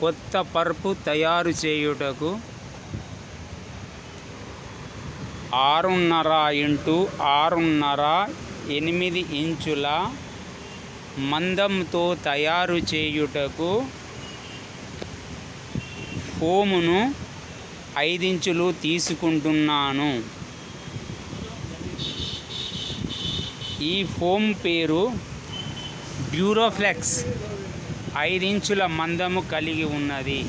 కొత్త పరుపు తయారు చేయుటకు ఆరున్నర ఇంటూ ఆరున్నర ఎనిమిది ఇంచుల మందంతో తయారు చేయుటకు ఫోమును ఐదించులు తీసుకుంటున్నాను. ఈ ఫోమ్ పేరు డ్యూరోఫ్లెక్స్. ఐదించుల మందము కలిగి ఉన్నది.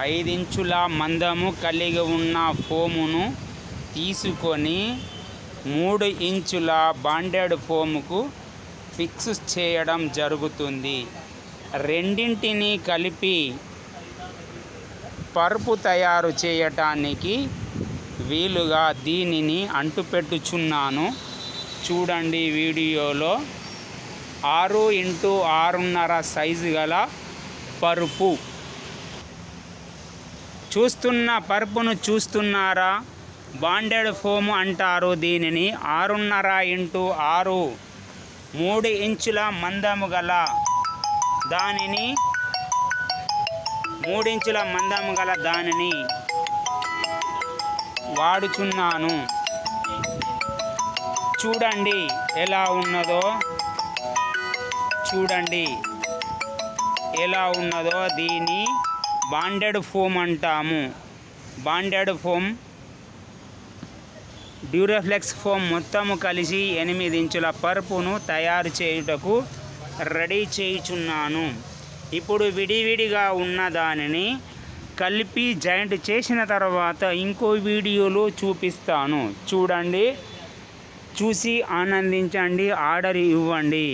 ఐదించుల మందము కలిగి ఉన్న ఫోమును తీసుకొని మూడు ఇంచుల బాండెడ్ ఫోముకు ఫిక్స్ చేయడం జరుగుతుంది. రెండింటిని కలిపి పరుపు తయారు చేయటానికి వీలుగా దీనిని అంటుపెట్టుచున్నాను. చూడండి వీడియోలో ఆరు ఇంటూ ఆరున్నర సైజు గల పరుపు. చూస్తున్న పరుపును చూస్తున్నారా? బాండెడ్ ఫోమ్ అంటారు దీనిని. ఆరున్నర ఇంటూ ఆరు మూడు ఇంచుల మందము గల దానిని మూడించుల మందము గల దానిని వాడుచున్నాను. చూడండి ఎలా ఉన్నదో. చూడండి. ఎలా ఉన్నదో దీని బాండెడ్ ఫోమ్ అంటాము. బాండెడ్ ఫోమ్ డ్యూరోఫ్లెక్స్ ఫోమ్ మొత్తము కలిసి ఎనిమిది ఇంచుల పరుపును తయారు చేయుటకు రెడీ చేయుచున్నాను. ఇప్పుడు విడివిడిగా ఉన్న దానిని కలిపి జాయింట్ చేసిన తర్వాత ఇంకో వీడియోలో చూపిస్తాను. చూడండి. చూసి ఆనందించండి ఆర్డర్ ఇవ్వండి.